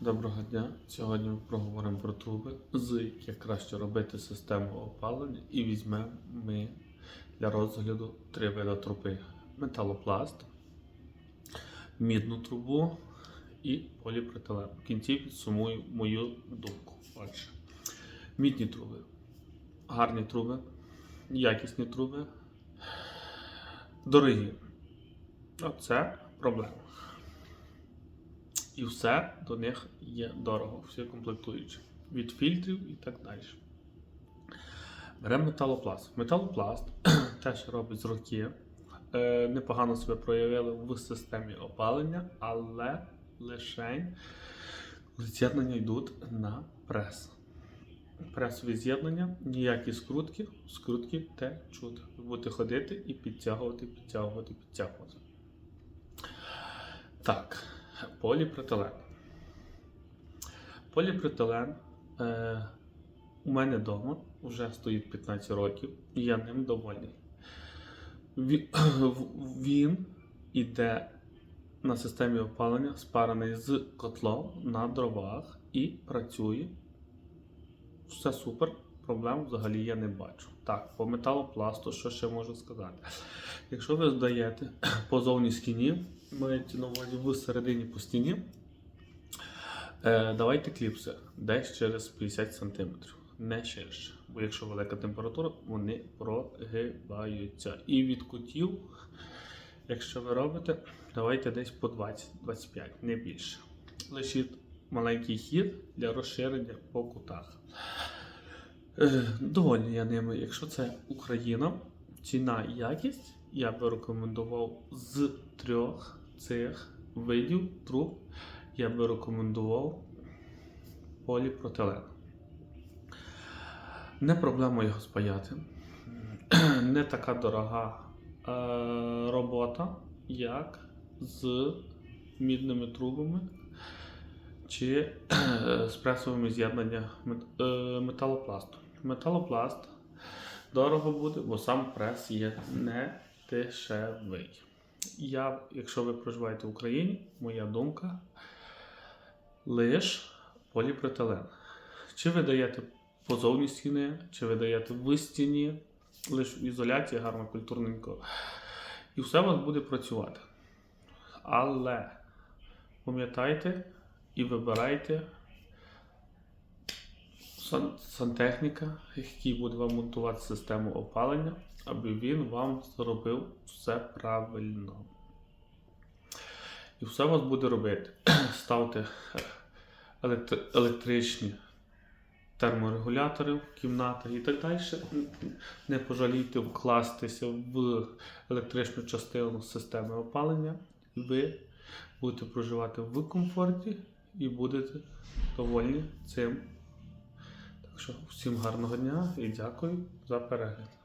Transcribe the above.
Доброго дня. Сьогодні ми проговоримо про труби, з яких краще робити систему опалення, і візьмемо ми для розгляду три види труби: металопласт, мідну трубу і поліпретилен. В кінці підсумую мою думку. Отже, мідні труби, гарні труби, якісні труби, дорогі. Оце проблема. І все до них є дорого, всі комплектуючі. Від фільтрів і так далі. Беремо металопласт. Металопласт теж робить з роки. Е, непогано себе проявили в системі опалення, але лише з'єднання йдуть на прес. Пресові з'єднання, ніякі скрутки, скрутки течуть. Ви будете ходити і підтягувати, підтягувати, підтягувати. Так, поліпретилен. Поліпретилен е, у мене вдома вже стоїть 15 років, і я ним довольний. Він іде на системі опалення, спарений з котлом на дровах і працює. Все супер, проблем взагалі я не бачу. Так, по металопласту, що ще можу сказати? Якщо ви здаєте по зовні стіні, маєте на увазі в середині по стіні, е, давайте кліпси десь через 50 см, не ширше. Бо якщо велика температура, вони прогибаються. І від кутів, якщо ви робите, давайте десь по 20-25, не більше. Лишіть маленький хід для розширення по кутах. Е, Доволі я ними. Якщо це Україна, ціна і якість, я би рекомендував з трьох цих видів труб, я би рекомендував поліпротилен. Не проблема його спаяти. Не така дорога е, робота, як з мідними трубами чи з пресовими з'єднання е, металопласту. Металопласт дорого буде, бо сам прес є не дешевий. Я, якщо ви проживаєте в Україні, моя думка лиш поліпретилен. Чи ви даєте по зовні стіни, чи ви даєте в стіні, лише в ізоляції, гарно, культурненько. І все у вас буде працювати. Але пам'ятайте і вибирайте сан- сантехніка, який буде вам монтувати систему опалення, аби він вам зробив все правильно. І все вас буде робити. Ставте електри- електричні терморегулятори в кімнатах і так далі. Не пожалійте вкластися в електричну частину системи опалення. Ви будете проживати в комфорті і будете довольні цим. Так всім гарного дня і дякую за перегляд.